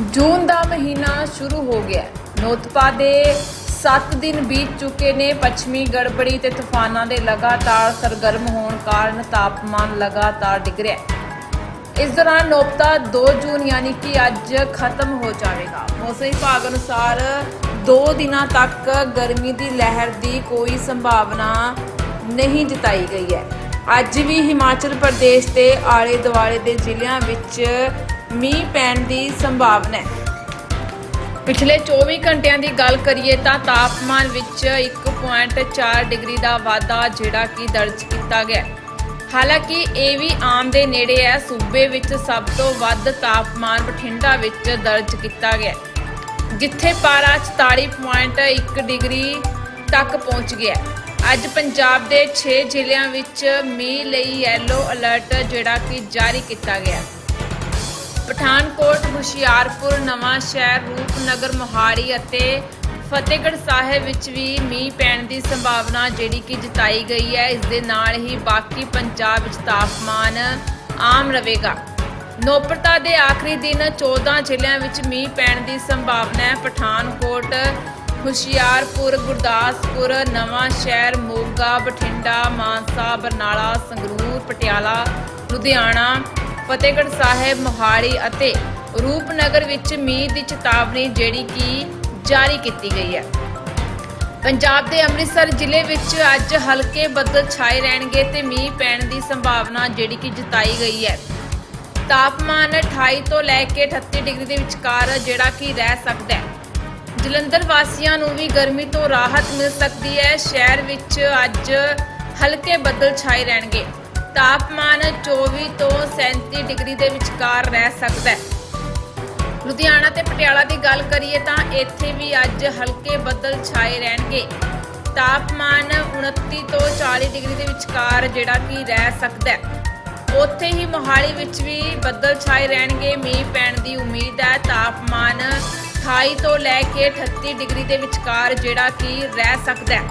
ਜੂਨ ਦਾ ਮਹੀਨਾ ਸ਼ੁਰੂ ਹੋ ਗਿਆ ਨੋਤਪਾ ਦੇ 7 ਦਿਨ ਬੀਤ ਚੁੱਕੇ ਨੇ। ਪੱਛਮੀ ਗੜਬੜੀ ਤੇ ਤੂਫਾਨਾਂ ਦੇ ਲਗਾਤਾਰ ਸਰਗਰਮ ਹੋਣ ਕਾਰਨ ਤਾਪਮਾਨ ਲਗਾਤਾਰ ਡਿੱਗ ਰਿਹਾ ਹੈ। ਇਸ ਦੌਰਾਨ ਨੋਪਤਾ 2 ਜੂਨ ਯਾਨੀ ਕਿ ਅੱਜ ਖਤਮ ਹੋ ਜਾਵੇਗਾ। ਮੌਸਮ ਵਿਭਾਗ ਅਨੁਸਾਰ 2 ਦਿਨਾਂ ਤੱਕ ਗਰਮੀ ਦੀ ਲਹਿਰ ਦੀ ਕੋਈ ਸੰਭਾਵਨਾ ਨਹੀਂ ਜਤਾਈ ਗਈ ਹੈ। ਅੱਜ ਵੀ ਹਿਮਾਚਲ ਪ੍ਰਦੇਸ਼ ਤੇ ਆਲੇ ਦੁਆਲੇ ਦੇ ਜ਼ਿਲ੍ਹਿਆਂ ਵਿੱਚ ਮੀਂਹ ਪੈਣ ਦੀ ਸੰਭਾਵਨਾ ਹੈ। ਪਿਛਲੇ 24 ਘੰਟਿਆਂ ਦੀ ਗੱਲ ਕਰੀਏ ਤਾਂ ਤਾਪਮਾਨ ਵਿੱਚ 1.4 ਡਿਗਰੀ ਦਾ ਵਾਧਾ ਜਿਹੜਾ ਕਿ ਦਰਜ ਕੀਤਾ ਗਿਆ ਹਾਲਾਂਕਿ ਇਹ ਵੀ ਆਮ ਦੇ ਨੇੜੇ ਹੈ ਸੂਬੇ ਵਿੱਚ ਸਭ ਤੋਂ ਵੱਧ ਤਾਪਮਾਨ ਬਠਿੰਡਾ ਵਿੱਚ ਦਰਜ ਕੀਤਾ ਗਿਆ ਹੈ, ਜਿੱਥੇ ਪਾਰਾ 44.1 ਡਿਗਰੀ ਤੱਕ ਪਹੁੰਚ ਗਿਆ ਅੱਜ ਪੰਜਾਬ ਦੇ 6 ਜ਼ਿਲ੍ਹਿਆਂ ਵਿੱਚ ਮੀਂਹ ਲਈ ਯੈਲੋ ਅਲਰਟ ਜਿਹੜਾ ਕਿ ਜਾਰੀ ਕੀਤਾ ਗਿਆ ਪਠਾਨਕੋਟ, ਹੁਸ਼ਿਆਰਪੁਰ, ਨਵਾਂ ਸ਼ਹਿਰ, ਰੂਪਨਗਰ, ਮੋਹਾਲੀ ਅਤੇ ਫਤਿਹਗੜ੍ਹ ਸਾਹਿਬ ਵਿੱਚ ਵੀ ਮੀਂਹ ਪੈਣ ਦੀ ਸੰਭਾਵਨਾ ਜਿਹੜੀ ਕਿ ਜਤਾਈ ਗਈ ਹੈ, ਇਸ ਦੇ ਨਾਲ ਹੀ ਬਾਕੀ ਪੰਜਾਬ ਵਿੱਚ ਤਾਪਮਾਨ ਆਮ ਰਹੇਗਾ। ਨੋਪਰਤਾ ਦੇ ਆਖਰੀ ਦਿਨ 14 ਜ਼ਿਲ੍ਹਿਆਂ ਵਿੱਚ ਮੀਂਹ ਪੈਣ ਦੀ ਸੰਭਾਵਨਾ ਹੈ। ਪਠਾਨਕੋਟ, ਹੁਸ਼ਿਆਰਪੁਰ, ਗੁਰਦਾਸਪੁਰ, ਨਵਾਂ ਸ਼ਹਿਰ, ਮੋਗਾ, ਬਠਿੰਡਾ, ਮਾਨਸਾ, ਬਰਨਾਲਾ, ਸੰਗਰੂਰ, ਪਟਿਆਲਾ, ਲੁਧਿਆਣਾ ਫਤਿਹਗੜ੍ਹ ਸਾਹਿਬ, ਮੋਹਾਲੀ ਅਤੇ ਰੂਪਨਗਰ ਵਿੱਚ ਮੀਂਹ ਦੀ ਚੇਤਾਵਨੀ ਜਿਹੜੀ ਕਿ ਜਾਰੀ ਕੀਤੀ ਗਈ ਹੈ। ਪੰਜਾਬ ਦੇ ਅੰਮ੍ਰਿਤਸਰ ਜ਼ਿਲ੍ਹੇ ਵਿੱਚ ਅੱਜ ਹਲਕੇ ਬੱਦਲ ਛਾਏ ਰਹਿਣਗੇ ਤੇ ਮੀਂਹ ਪੈਣ ਦੀ ਸੰਭਾਵਨਾ ਜਿਹੜੀ ਕਿ ਜਤਾਈ ਗਈ ਹੈ। ਤਾਪਮਾਨ 28 ਤੋਂ ਲੈ ਕੇ 38 ਡਿਗਰੀ ਦੇ ਵਿਚਕਾਰ ਜਿਹੜਾ ਕਿ ਰਹਿ ਸਕਦਾ ਹੈ। ਜਲੰਧਰ ਵਾਸੀਆਂ ਨੂੰ ਵੀ ਗਰਮੀ ਤੋਂ ਰਾਹਤ ਮਿਲ ਸਕਦੀ ਹੈ। ਸ਼ਹਿਰ ਵਿੱਚ ਅੱਜ ਹਲਕੇ ਬੱਦਲ ਛਾਏ ਰਹਿਣਗੇ। ਤਾਪਮਾਨ 24 ਤੋਂ 37 ਡਿਗਰੀ ਦੇ ਵਿਚਕਾਰ ਰਹਿ ਸਕਦਾ ਹੈ। ਲੁਧਿਆਣਾ ਤੇ ਪਟਿਆਲਾ ਦੀ ਗੱਲ ਕਰੀਏ ਤਾਂ ਇੱਥੇ ਵੀ ਅੱਜ ਹਲਕੇ ਬੱਦਲ ਛਾਏ ਰਹਿਣਗੇ। ਤਾਪਮਾਨ 29 ਤੋਂ 40 ਡਿਗਰੀ ਦੇ ਵਿਚਕਾਰ ਜਿਹੜਾ ਕਿ ਰਹਿ ਸਕਦਾ ਹੈ। ਉੱਥੇ ਹੀ ਮੋਹਾਲੀ ਵਿੱਚ ਵੀ ਬੱਦਲ ਛਾਏ ਰਹਿਣਗੇ। ਮੀਂਹ ਪੈਣ ਦੀ ਉਮੀਦ ਹੈ। ਤਾਪਮਾਨ 28 ਤੋਂ ਲੈ ਕੇ 38 ਡਿਗਰੀ ਦੇ ਵਿਚਕਾਰ ਜਿਹੜਾ ਕਿ ਰਹਿ ਸਕਦਾ ਹੈ।